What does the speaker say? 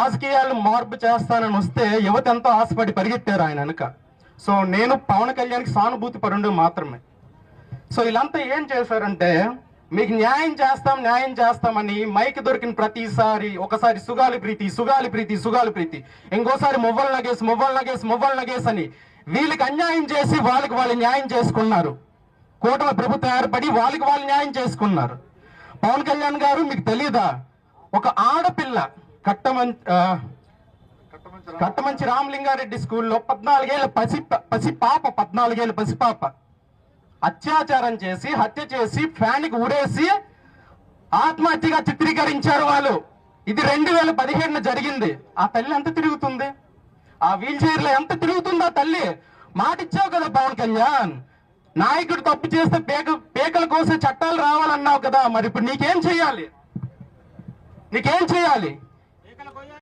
రాజకీయాలు మార్పు చేస్తానని వస్తే యువత ఎంతో ఆశపడి పరిగెత్తారు ఆయన వెనుక. సో నేను పవన్ కళ్యాణ్కి సానుభూతి పరుండు మాత్రమే. సో వీళ్ళంతా ఏం చేశారంటే మీకు న్యాయం చేస్తాం న్యాయం చేస్తామని మైక్ దొరికిన ప్రతిసారి ఒకసారి సుగాలి ప్రీతి సుగాలి ప్రీతి సుగాలి ప్రీతి. ఇంకోసారి మువ్వలు నగేసి మువ్వలు నగేసి మువ్వలు నగేసి అని వీళ్ళకి అన్యాయం చేసి వాళ్ళకి వాళ్ళు న్యాయం చేసుకున్నారు. కూటమి ప్రభుత్వం ఏర్పడి వాళ్ళకి వాళ్ళు న్యాయం చేసుకున్నారు. పవన్ కళ్యాణ్ గారు మీకు తెలియదా ఒక ఆడపిల్ల కట్టమం ఆ, కట్టమంచి రామలింగారెడ్డి స్కూల్లో పద్నాలుగేళ్ళ పసి పసి పాప పద్నాలుగేళ్ళ పసి పాప. అత్యాచారం చేసి హత్య చేసి ఫ్యాన్కి ఉరేసి ఆత్మహత్యగా చిత్రీకరించారు వాళ్ళు. ఇది రెండు వేల పదిహేడున జరిగింది. ఆ తల్లి ఎంత తిరుగుతుంది? ఆ వీల్ చైర్లో ఎంత తిరుగుతుంది ఆ తల్లి? మాట ఇచ్చావు కదా పవన్ కళ్యాణ్. నాయకుడు తప్పు చేస్తే పేక పేకల కోసే చట్టాలు రావాలన్నావు కదా. మరి ఇప్పుడు నీకేం చేయాలి? నీకేం చేయాలి?